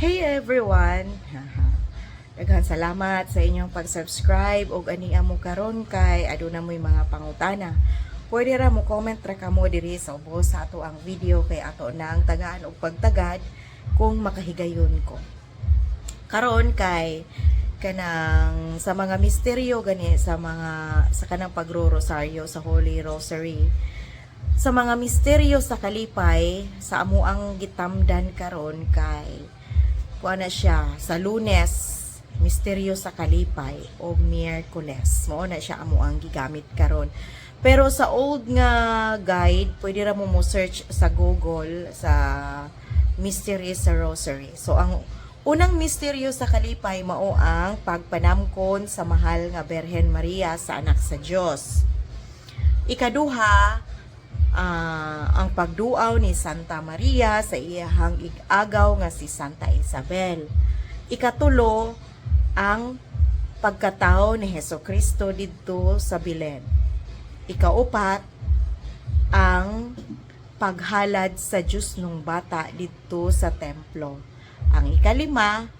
Hey everyone! Daghan salamat sa inyong pag-subscribe o aniya mo karon kay aduna mo'y mga pangutana. Pwede ra mo comment ra kamo diri sa ubos sa ato ang video kay ato nang tagaan og pagtagad kung makahigayon ko. Karon kay kanang sa mga misteryo gani sa mga sa kanang pagro-rosaryo sa Holy Rosary sa mga misteryo sa kalipay sa amo ang gitamdan karon kay kuha na siya sa lunes misteryo sa kalipay o miyerkules. Mao na siya amo ang gigamit karon. Pero sa old nga guide pwede ra mo mo search sa Google sa mystery sa rosary. So ang unang misteryo sa kalipay mao ang pagpanamkon sa mahal nga Berhen Maria sa anak sa Dios ikaduha ah, ang pagduaw ni Santa Maria sa iyahang ig-agaw nga si Santa Isabel. Ikatulo, ang pagkatao ni Heso Kristo didto sa Bilen. Ikaupat, ang paghalad sa Diyos nung bata didto sa templo. Ang ikalima,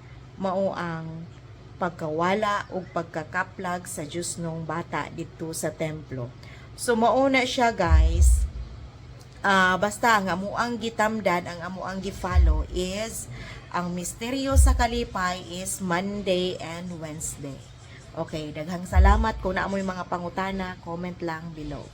mao ang pagkawala o pagkakaplag sa Diyos nung bata didto sa templo. So mauna siya guys, Ah, basta ang amo ang gitamdan, ang amo ang gi-follow is ang misteryo sa kalipay is Monday and Wednesday. Okay, daghang salamat kung naamoy mga pangutana, comment lang below.